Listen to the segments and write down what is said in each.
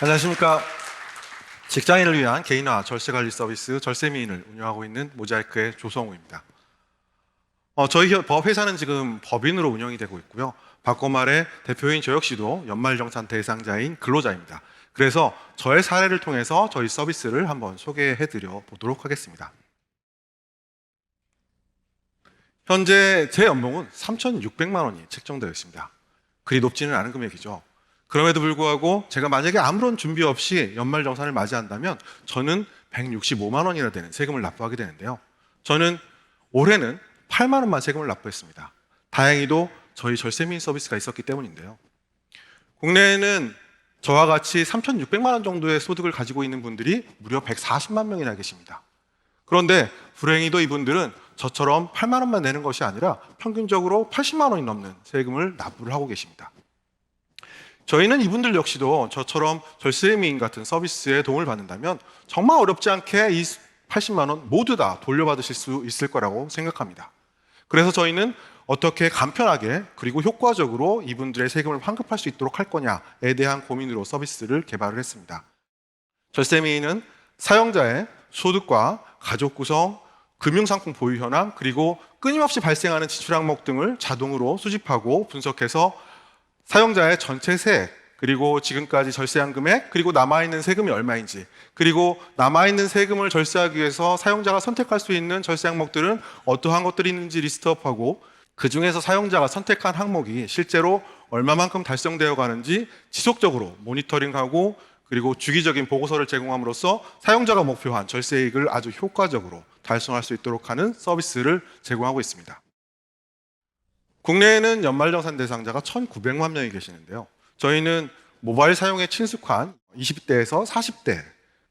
안녕하십니까. 직장인을 위한 개인화 절세 관리 서비스 절세미인을 운영하고 있는 모자이크의 조성우입니다. 어, 저희 혀- 법 회사는 지금 법인으로 운영이 되고 있고요. 바꿔 말해 대표인 저 역시도 연말정산 대상자인 근로자입니다. 그래서 저의 사례를 통해서 저희 서비스를 한번 소개해 드려 보도록 하겠습니다. 현재 제 연봉은 3,600만 원이 책정되어 있습니다. 그리 높지는 않은 금액이죠. 그럼에도 불구하고 제가 만약에 아무런 준비 없이 연말정산을 맞이한다면 저는 165만 원이나 되는 세금을 납부하게 되는데요. 저는 올해는 8만 원만 세금을 납부했습니다. 다행히도 저희 절세민 서비스가 있었기 때문인데요. 국내에는 저와 같이 3,600만 원 정도의 소득을 가지고 있는 분들이 무려 140만 명이나 계십니다. 그런데 불행히도 이분들은 저처럼 8만 원만 내는 것이 아니라 평균적으로 80만 원이 넘는 세금을 납부를 하고 계십니다. 저희는 이분들 역시도 저처럼 절세미인 같은 서비스에 도움을 받는다면 정말 어렵지 않게 이 80만 원 모두 다 돌려받으실 수 있을 거라고 생각합니다. 그래서 저희는 어떻게 간편하게 그리고 효과적으로 이분들의 세금을 환급할 수 있도록 할 거냐에 대한 고민으로 서비스를 개발을 했습니다. 절세미인은 사용자의 소득과 가족 구성, 금융상품 보유 현황, 그리고 끊임없이 발생하는 지출 항목 등을 자동으로 수집하고 분석해서 사용자의 전체 세액, 그리고 지금까지 절세한 금액, 그리고 남아있는 세금이 얼마인지, 그리고 남아있는 세금을 절세하기 위해서 사용자가 선택할 수 있는 절세 항목들은 어떠한 것들이 있는지 리스트업하고 그 중에서 사용자가 선택한 항목이 실제로 얼마만큼 달성되어 가는지 지속적으로 모니터링하고 그리고 주기적인 보고서를 제공함으로써 사용자가 목표한 절세이익을 아주 효과적으로 달성할 수 있도록 하는 서비스를 제공하고 있습니다. 국내에는 연말정산 대상자가 1,900만 명이 계시는데요. 저희는 모바일 사용에 친숙한 20대에서 40대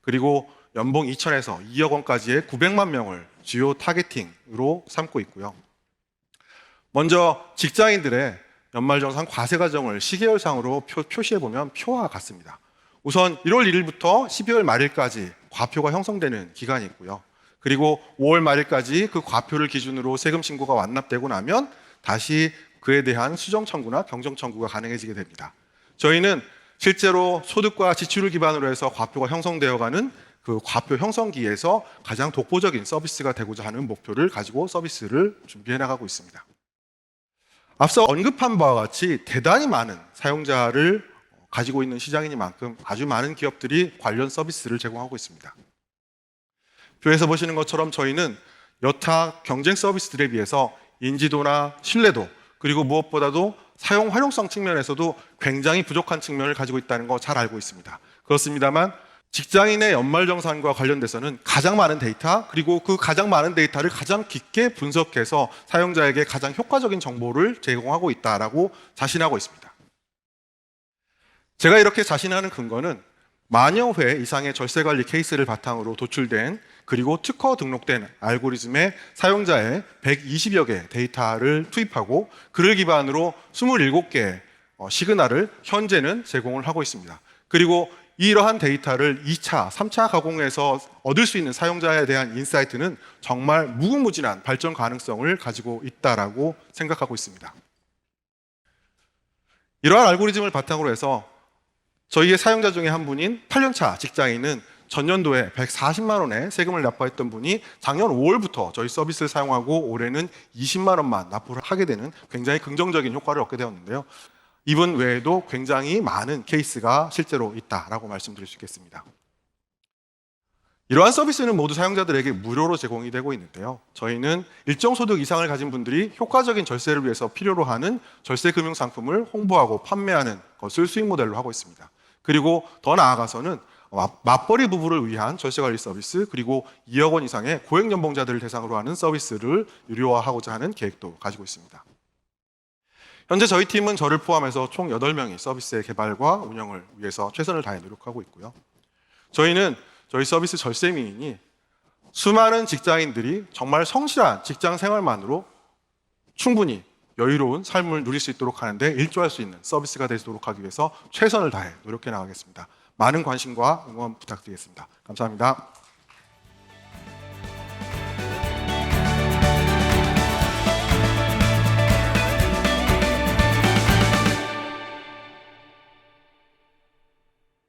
그리고 연봉 2천에서 2억 원까지의 900만 명을 주요 타겟팅으로 삼고 있고요. 먼저 직장인들의 연말정산 과세 과정을 시계열상으로 표, 시해 보면 표와 같습니다. 우선 1월 1일부터 12월 말일까지 과표가 형성되는 기간이 있고요. 그리고 5월 말일까지 그 과표를 기준으로 세금 신고가 완납되고 나면 다시 그에 대한 수정 청구나 경정 청구가 가능해지게 됩니다. 저희는 실제로 소득과 지출을 기반으로 해서 과표가 형성되어가는 그 과표 형성기에서 가장 독보적인 서비스가 되고자 하는 목표를 가지고 서비스를 준비해 나가고 있습니다. 앞서 언급한 바와 같이 대단히 많은 사용자를 가지고 있는 시장이니만큼 아주 많은 기업들이 관련 서비스를 제공하고 있습니다. 표에서 보시는 것처럼 저희는 여타 경쟁 서비스들에 비해서 인지도나 신뢰도 그리고 무엇보다도 사용 활용성 측면에서도 굉장히 부족한 측면을 가지고 있다는 거 잘 알고 있습니다. 그렇습니다만 직장인의 연말정산과 관련돼서는 가장 많은 데이터 그리고 그 가장 많은 데이터를 가장 깊게 분석해서 사용자에게 가장 효과적인 정보를 제공하고 있다라고 자신하고 있습니다. 제가 이렇게 자신하는 근거는 만여 회 이상의 절세 관리 케이스를 바탕으로 도출된 그리고 특허 등록된 알고리즘에 사용자의 120여 개 데이터를 투입하고 그를 기반으로 27개 어, 시그널을 현재는 제공을 하고 있습니다. 그리고 이러한 데이터를 2차, 3차 가공해서 얻을 수 있는 사용자에 대한 인사이트는 정말 무궁무진한 발전 가능성을 가지고 있다라고 생각하고 있습니다. 이러한 알고리즘을 바탕으로 해서 저희의 사용자 중에 한 분인 8년차 직장인은 전년도에 140만 원의 세금을 납부했던 분이 작년 5월부터 저희 서비스를 사용하고 올해는 20만 원만 납부를 하게 되는 굉장히 긍정적인 효과를 얻게 되었는데요. 이분 외에도 굉장히 많은 케이스가 실제로 있다라고 말씀드릴 수 있겠습니다. 이러한 서비스는 모두 사용자들에게 무료로 제공이 되고 있는데요. 저희는 일정 소득 이상을 가진 분들이 효과적인 절세를 위해서 필요로 하는 절세 금융 상품을 홍보하고 판매하는 것을 수익 모델로 하고 있습니다. 그리고 더 나아가서는 맞벌이 부부를 위한 절세 관리 서비스 그리고 2억 원 이상의 고액 연봉자들을 대상으로 하는 서비스를 유료화하고자 하는 계획도 가지고 있습니다. 현재 저희 팀은 저를 포함해서 총 8명이 서비스의 개발과 운영을 위해서 최선을 다해 노력하고 있고요. 저희는 저희 서비스 절세 미인이 수많은 직장인들이 정말 성실한 직장 생활만으로 충분히 여유로운 삶을 누릴 수 있도록 하는데 일조할 수 있는 서비스가 되도록 하기 위해서 최선을 다해 노력해 나가겠습니다. 많은 관심과 응원 부탁드리겠습니다. 감사합니다.